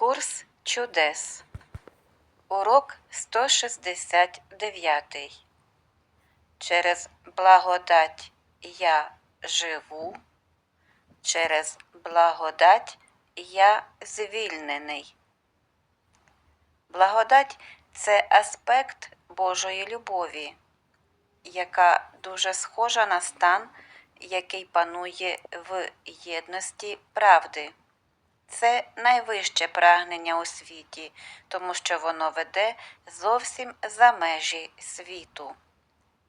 Курс чудес. Урок 169. Через благодать я живу. Через благодать я звільнений. Благодать це аспект Божої любові, яка дуже схожа на стан, який панує в єдності правди. Це найвище прагнення у світі, тому що воно веде зовсім за межі світу.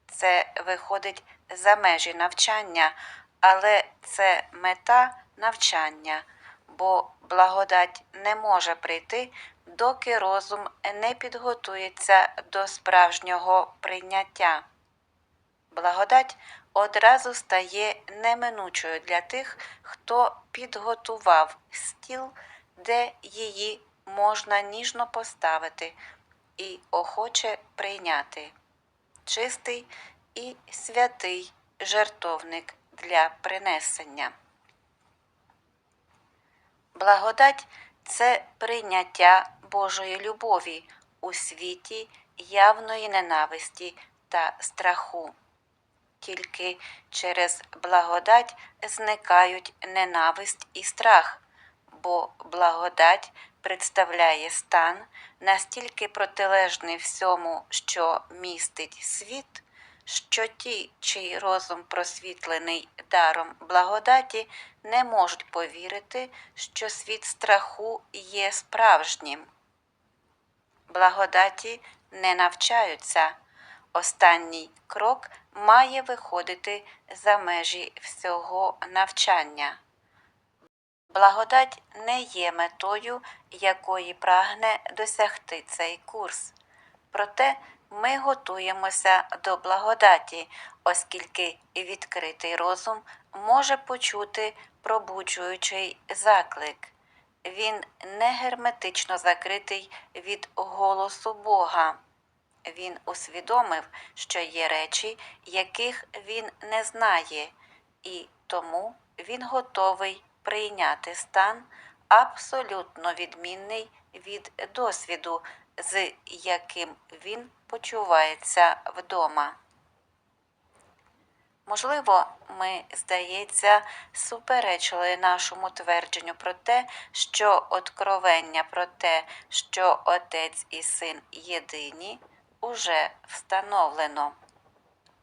Це виходить за межі навчання, але це мета навчання, бо благодать не може прийти, доки розум не підготується до справжнього прийняття. Благодать одразу стає неминучою для тих, хто підготував стіл, де її можна ніжно поставити і охоче прийняти. Чистий і святий жертовник для принесення. Благодать це прийняття Божої любові у світі явної ненависті та страху. Тільки через благодать зникають ненависть і страх, бо благодать представляє стан настільки протилежний всьому, що містить світ, що ті, чий розум просвітлений даром благодаті, не можуть повірити, що світ страху є справжнім. Благодаті не навчаються. Останній крок має виходити за межі всього навчання. Благодать не є метою, якої прагне досягти цей курс. Проте ми готуємося до благодаті, оскільки відкритий розум може почути пробуджуючий заклик. Він не герметично закритий від голосу Бога. Він усвідомив, що є речі, яких він не знає, і тому він готовий прийняти стан абсолютно відмінний від досвіду, з яким він почувається вдома. Можливо, ми, здається, суперечили нашому твердженню про те, що откровення про те, що Отець і Син єдині, уже встановлено.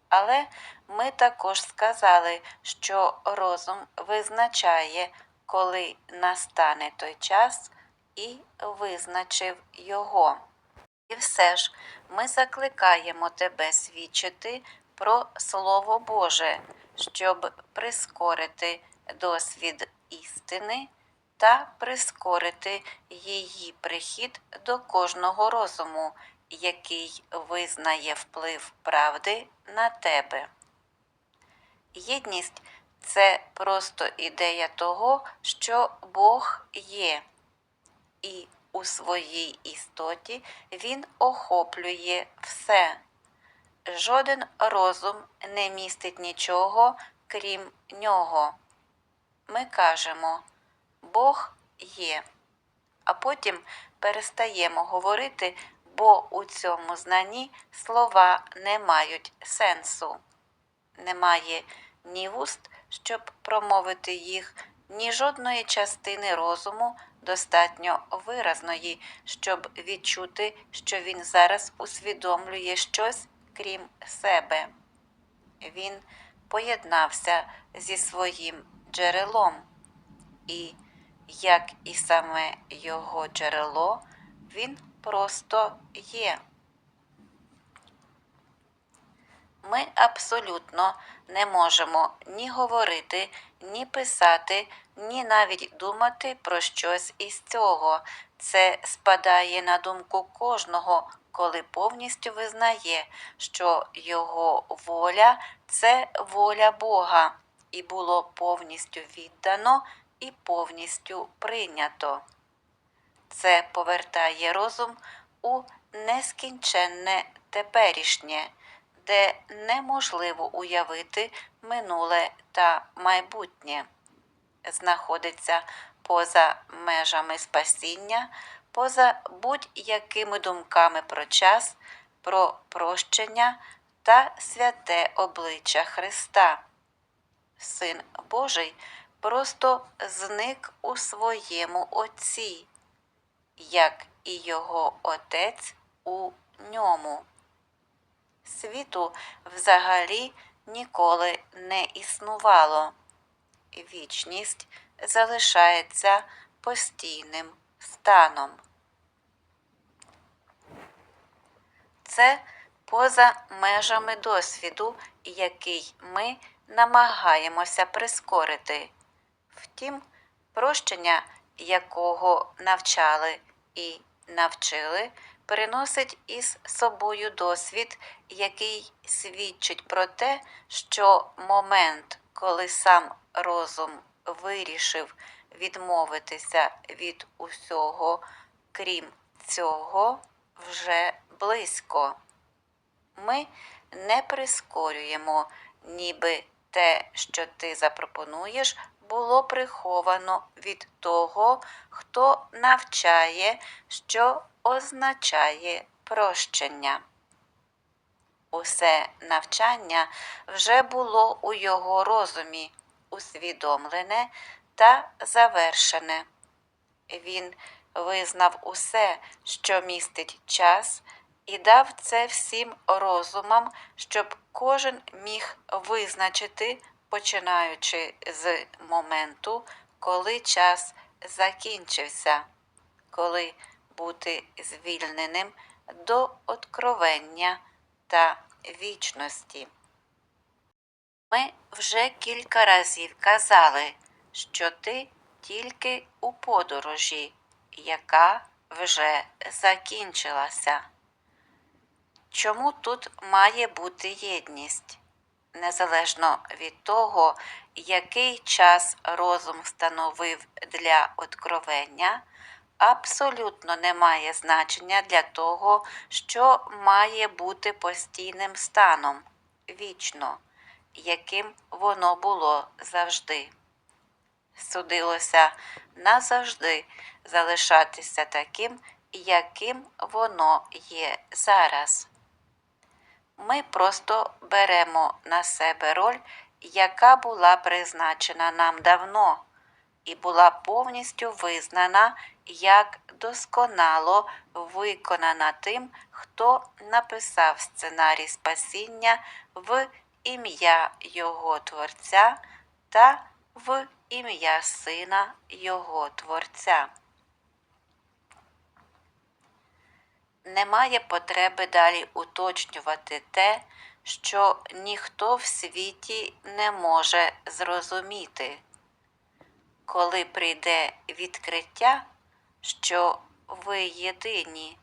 Але ми також сказали, що розум визначає, коли настане той час, і визначив його. І все ж ми закликаємо тебе свідчити про Слово Боже, щоб прискорити досвід істини та прискорити її прихід до кожного розуму, який визнає вплив правди на тебе. Єдність це просто ідея того, що Бог є, і у своїй істоті Він охоплює все. Жоден розум не містить нічого, крім нього. Ми кажемо Бог є, а потім перестаємо говорити, бо у цьому знанні слова не мають сенсу. Немає ні вуст, щоб промовити їх, ні жодної частини розуму достатньо виразної, щоб відчути, що він зараз усвідомлює щось крім себе. Він поєднався зі своїм джерелом, і, як і саме його джерело, він просто є. Ми абсолютно не можемо ні говорити, ні писати, ні навіть думати про щось із цього. Це спадає на думку кожного, коли повністю визнає, що його воля це воля Бога, і було повністю віддано і повністю прийнято. Це повертає розум у нескінченне теперішнє, де неможливо уявити минуле та майбутнє. Знаходиться поза межами спасіння, поза будь-якими думками про час, про прощення та святе обличчя Христа. Син Божий просто зник у своєму Отці, як і його Отець у ньому. Світу взагалі ніколи не існувало. Вічність залишається постійним станом. Це поза межами досвіду, який ми намагаємося прискорити. Втім, прощення, якого навчали і навчили, приносить із собою досвід, який свідчить про те, що момент, коли сам розум вирішив відмовитися від усього, крім цього, вже близько. Ми не прискорюємо, ніби те, що ти запропонуєш, було приховано від того, хто навчає, що означає прощення. Усе навчання вже було у його розумі, усвідомлене та завершене. Він визнав усе, що містить час, і дав це всім розумам, щоб кожен міг визначити, починаючи з моменту, коли час закінчився, коли бути звільненим до откровення та вічності. Ми вже кілька разів казали, що ти тільки у подорожі, яка вже закінчилася. Чому тут має бути єдність? Незалежно від того, який час розум встановив для откровення, абсолютно не має значення для того, що має бути постійним станом вічно, яким воно було завжди. Судилося назавжди залишатися таким, яким воно є зараз. Ми просто беремо на себе роль, яка була призначена нам давно і була повністю визнана як досконало виконана тим, хто написав сценарій спасіння в ім'я Його Творця та в ім'я Сина Його Творця. Немає потреби далі уточнювати те, що ніхто в світі не може зрозуміти. Коли прийде відкриття, що ви єдині,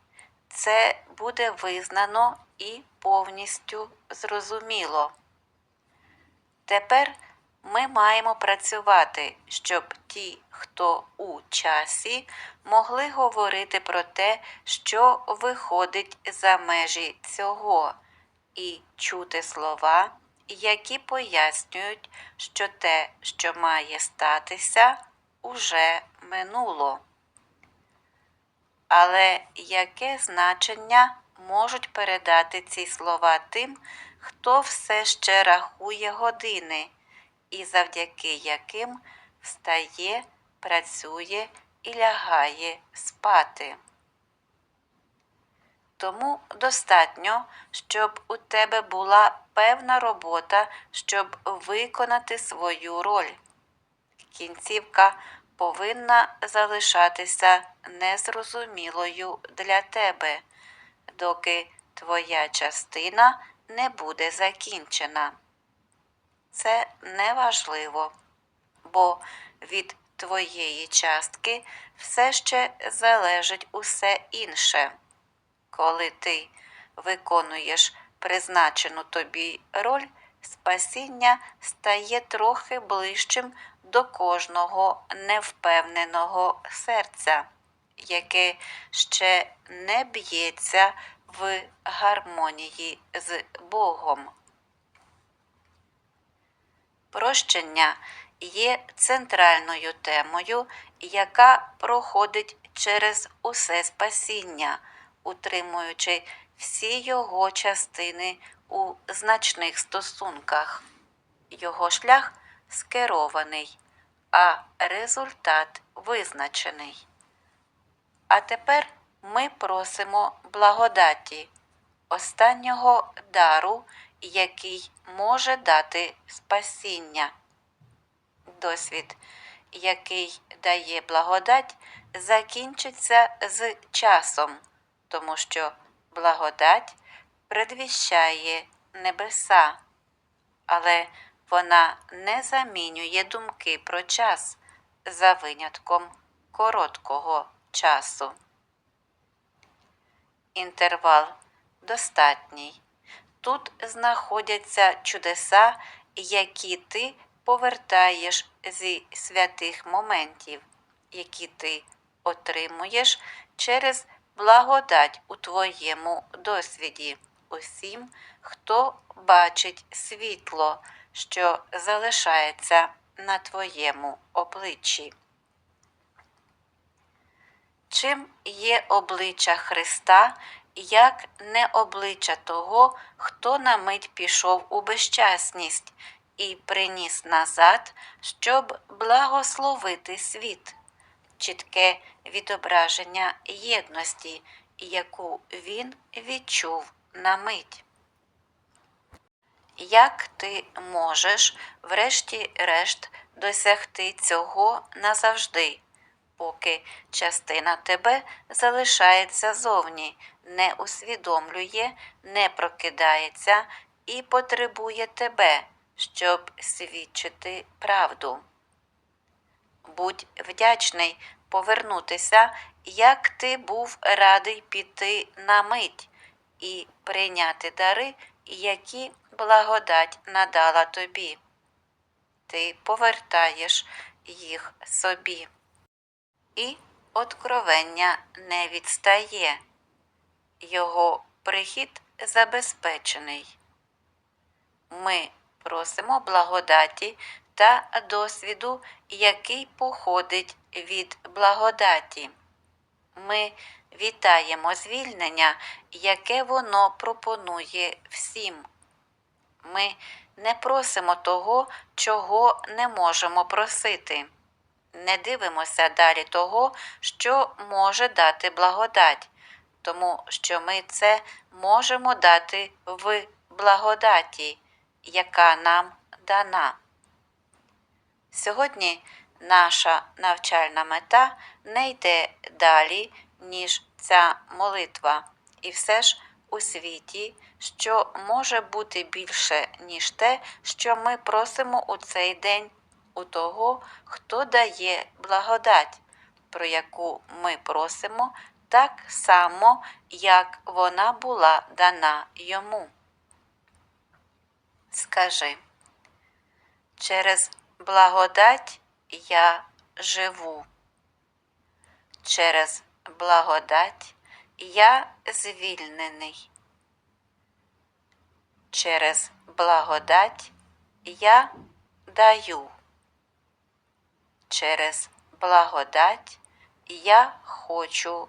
це буде визнано і повністю зрозуміло. Тепер ми маємо працювати, щоб ті, хто у часі, могли говорити про те, що виходить за межі цього, і чути слова, які пояснюють, що те, що має статися, уже минуло. Але яке значення можуть передати ці слова тим, хто все ще рахує години, і завдяки яким встає, працює і лягає спати? Тому достатньо, щоб у тебе була певна робота, щоб виконати свою роль. Кінцівка повинна залишатися незрозумілою для тебе, доки твоя частина не буде закінчена. Це неважливо, бо від твоєї частки все ще залежить усе інше. Коли ти виконуєш призначену тобі роль, спасіння стає трохи ближчим до кожного невпевненого серця, яке ще не б'ється в гармонії з Богом. Прощення, є центральною темою, яка проходить через усе спасіння, утримуючи всі його частини у значних стосунках. Його шлях скерований, а результат визначений. А тепер ми просимо благодаті, останнього дару, який може дати спасіння. Досвід, який дає благодать, закінчиться з часом, тому що благодать предвіщає небеса, але вона не замінює думки про час за винятком короткого часу. Інтервал достатній. Тут знаходяться чудеса, які ти повертаєш зі святих моментів, які ти отримуєш через благодать у твоєму досвіді усім, хто бачить світло, що залишається на твоєму обличчі. Чим є обличчя Христа, як не обличчя того, хто на мить пішов у безчасність і приніс назад, щоб благословити світ, чітке відображення єдності, яку він відчув на мить. Як ти можеш, врешті-решт, досягти цього назавжди, поки частина тебе залишається зовні, не усвідомлює, не прокидається і потребує тебе, щоб свідчити правду? Будь вдячний повернутися, як ти був радий піти на мить і прийняти дари, які благодать надала тобі. Ти повертаєш їх собі. І откровення не відстає. Його прихід забезпечений. Ми просимо благодаті та досвіду, який походить від благодаті. Ми вітаємо звільнення, яке воно пропонує всім. Ми не просимо того, чого не можемо просити. Не дивимося далі того, що може дати благодать, тому що ми це можемо дати в благодаті, яка нам дана. Сьогодні наша навчальна мета не йде далі, ніж ця молитва, і все ж у світі, що може бути більше, ніж те, що ми просимо у цей день у того, хто дає благодать, про яку ми просимо так само, як вона була дана йому. Скажи, через благодать я живу. Через благодать я звільнений. Через благодать я даю. Через благодать я хочу